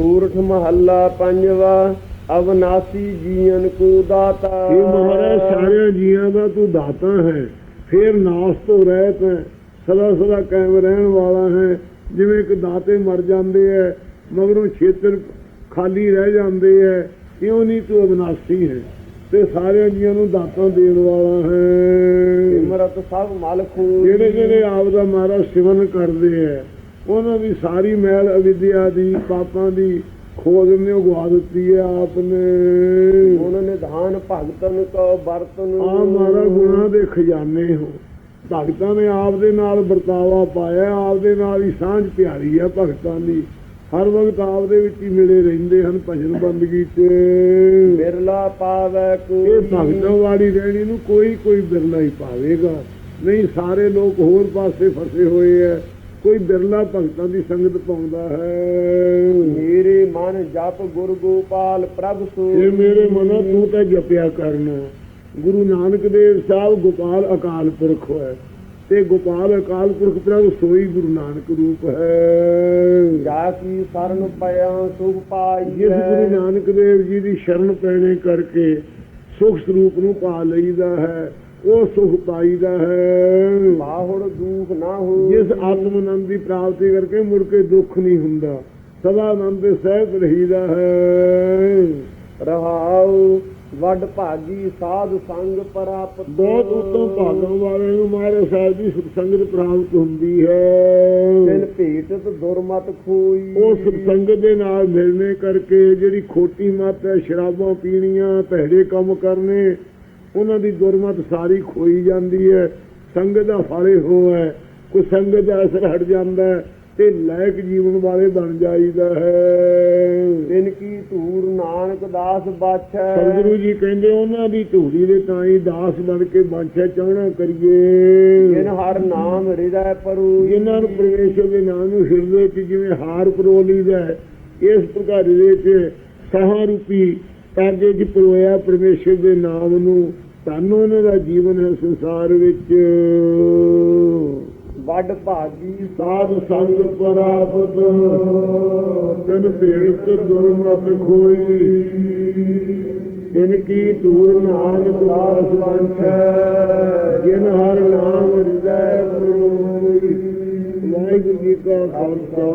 ਸੂਰਠ ਮਹੱਲਾ ਪੰਜਵਾ ਅਵਨਾਸੀ ਜੀਵਨ ਕੋ ਦਾਤਾ। ਇਹ ਮਹਾਰਾਜ ਸਾਰਿਆਂ ਜੀਆਂ ਦਾ ਤੂੰ ਦਾਤਾ ਹੈ। ਫੇਰ ਨਾਸ ਤੋਂ ਰਹਿਤ ਹੈ। ਸਦਾ ਸਦਾ ਕਾਇਮ ਰਹਿਣ ਵਾਲਾ ਹੈ। ਜਿਵੇਂ ਕਿ ਦਾਤੇ ਮਰ ਜਾਂਦੇ ਹੈ ਮਗਰੋਂ ਛੇਤਰ ਖਾਲੀ ਰਹਿ ਜਾਂਦੇ ਹੈ ਇਉਂ ਨਹੀਂ ਤੂੰ ਅਬਨਾਸੀ ਹੈ। ਤੇ ਸਾਰਿਆਂ ਜੀਆਂ ਨੂੰ ਦਾਤਾਂ ਦੇਣ ਵਾਲਾ ਹੈ। ਸਿਮਰਤ ਸਭ ਮਲ ਖੂ ਜਿਹੜੇ ਜਿਹੜੇ ਆਪ ਦਾ ਮਹਾਰਾਜ ਸਿਮਰਨ ਕਰਦੇ ਹੈ ਉਹਨਾਂ ਦੀ ਸਾਰੀ ਮੈਲ ਅਵਿਦਿਆ ਦੀ ਪਾਪਾਂ ਦੀ ਖੋਜ ਨੇ ਉਗਵਾ ਦਿੱਤੀ ਹੈ ਆਪ ਨੇ ਗੁਣ ਨਿਧਾਨ ਭਗਤਨ ਕੋ ਬਰਤਨ ਆ ਮਾਰਾ ਗੁਣਾ ਦੇ ਖਜ਼ਾਨੇ ਹੋ। ਭਗਤਾਂ ਨੇ ਆਪ ਦੇ ਨਾਲ ਵਰਤਾਵਾ ਪਾਇਆ ਆਪ ਦੇ ਨਾਲ ਹੀ ਸਾਂਝ ਪਿਆਰੀ ਆ ਭਗਤਾਂ ਦੀ। ਹਰ ਵਕਤ ਆਪ ਦੇ ਵਿੱਚ ਹੀ ਮਿਲੇ ਰਹਿੰਦੇ ਹਨ ਭਜਨ ਬੰਦਗੀ 'ਚ। ਬਿਰਲਾ ਪਾਵੈ ਕੋ ਇਹ ਭਗਤਾਂ ਵਾਲੀ ਰਹਿਣੀ ਨੂੰ ਕੋਈ ਕੋਈ ਬਿਰਲਾ ਹੀ ਪਾਵੇਗਾ। ਨਹੀਂ ਸਾਰੇ ਲੋਕ ਹੋਰ ਪਾਸੇ ਫਸੇ ਹੋਏ ਐ ਕੋਈ ਬਿਰਲਾ ਭਗਤਾਂ ਦੀ ਸੰਗਤ ਪਾਉਂਦਾ ਹੈ। ਮੇਰੇ ਮਨ ਜਪ ਗੁਰ ਗੋਪਾਲ ਪ੍ਰਭ ਸੋ। ਇਹ ਮੇਰੇ ਮਨੋ ਤੂੰ ਤਾਂ ਜਪਿਆ ਕਰਨਾ। ਗੁਰੂ ਨਾਨਕ ਦੇਵ ਸਾਹਿਬ ਗੋਪਾਲ ਅਕਾਲ ਪੁਰਖ ਹੋਇਆ ਤੇ ਗੋਪਾਲ ਅਕਾਲ ਪੁਰਖ ਪ੍ਰਭ ਸੋਈ ਗੁਰੂ ਨਾਨਕ ਰੂਪ ਹੈ। ਜਾ ਕੀ ਸਰਨ ਪਿਆ ਸੁਖ ਪਾਈ ਜਿਸ ਗੁਰੂ ਨਾਨਕ ਦੇਵ ਜੀ ਦੀ ਸ਼ਰਨ ਪੈਣੇ ਕਰਕੇ ਸੁਖ ਸਰੂਪ ਨੂੰ ਪਾ ਲਈਦਾ ਹੈ। ਉਹ ਸੁਖ ਪਾਈਦਾ ਹੈ। ਬਾਹੁੜ ਦੁਖ ਨਾ ਹੋ ਜਿਸ ਆਤਮ ਆਨੰਦ ਦੀ ਪ੍ਰਾਪਤੀ ਕਰਕੇ ਮੁੜ ਕੇ ਦੁੱਖ ਨਹੀਂ ਹੁੰਦਾ ਸਦਾ ਆਨੰਦ ਦੇ ਸਹਿਤ ਰਹੀਦਾ ਹੈ। ਰਹਾਉ ਵੱਡ ਭਾਗੀ ਸਾਧ ਸੰਗ ਪ੍ਰਾਪਤ ਬਹੁਤ ਉਤੋਂ ਭਾਗਾਂ ਵਾਲੇ ਨੂੰ ਮਹਾਰਾਜ ਸਾਹਿਬ ਦੀ ਸੁਖ ਸੰਗਤ ਪ੍ਰਾਪਤ ਹੁੰਦੀ ਹੈ। ਭੇਟਤ ਦੁਰਮਤ ਖੋਈ। ਉਹ ਸੁਖ ਸੰਗਤ ਦੇ ਨਾਲ ਮਿਲਣੇ ਕਰਕੇ ਜਿਹੜੀ ਖੋਟੀ ਮੱਤ ਹੈ ਸ਼ਰਾਬਾਂ ਪੀਣੀਆਂ ਭੈੜੇ ਕੰਮ ਕਰਨੇ ਉਹਨਾਂ ਦੀ ਦੁਰਮਤ ਸਾਰੀ ਖੋਈ ਜਾਂਦੀ ਹੈ ਸੰਗਤ ਦਾ ਫਲੇ ਹੋ ਹੈ ਕੋਈ ਸੰਗਤ ਦਾ ਅਸਰ ਹਟ ਜਾਂਦਾ ਤੇ ਲਾਇਕ ਜੀਵਨ ਵਾਲੇ ਬਣ ਜਾਈਦਾ ਹੈ। ਤਿਨ ਕੀ ਧੂਰ ਨਾਨਕ ਦਾਸ ਬਾਛੈ। ਸਤਿਗੁਰੂ ਜੀ ਕਹਿੰਦੇ ਉਹਨਾਂ ਦੀ ਧੂੜੀ ਦੇ ਤਾਂ ਹੀ ਦਾਸ ਬਣ ਕੇ ਬਾਛਾ ਚਾਹਣਾ ਕਰੀਏ। ਜਿਨ ਹਰ ਨਾਮ ਹਿਰਦੈ ਪਰੂ। ਜਿਨ੍ਹਾਂ ਨੂੰ ਪ੍ਰਵੇਸ਼ਰ ਦੇ ਨਾਮ ਨੂੰ ਹਿਰਦੇ 'ਚ ਜਿਵੇਂ ਹਾਰ ਪਰੋ ਲਈਦਾ ਇਸ ਪ੍ਰਕਾਰ ਦੇ 'ਚ ਸਹਾਂ ਰੂਪੀ ਕਾਰਜੇ 'ਚ ਪਰੋਇਆ ਪਰਮੇਸ਼ਰ ਦੇ ਨਾਮ ਨੂੰ ਧੰਨ ਉਹਨਾਂ ਦਾ ਜੀਵਨ ਹੈ ਸੰਸਾਰ ਵਿੱਚ। ਵੱਡ ਭਾਗੀ। ਸਾਧ ਸੰਗ ਪ੍ਰਾਪਤ ਤਨ ਭੇਟ ਦੁਰਮਤ ਖੋਈ। ਇਨ ਕੀ ਧੂਰ ਨਾਨਕ ਦਾਸ ਬੰਛੈ ਜਿਨ ਹਰ ਨਾਮ ਹਿਰਦੈ ਪਰੋਈ ਵਾਹਿਗੁਰੂ ਜੀ ਕਾ ਖਾਲਸਾ।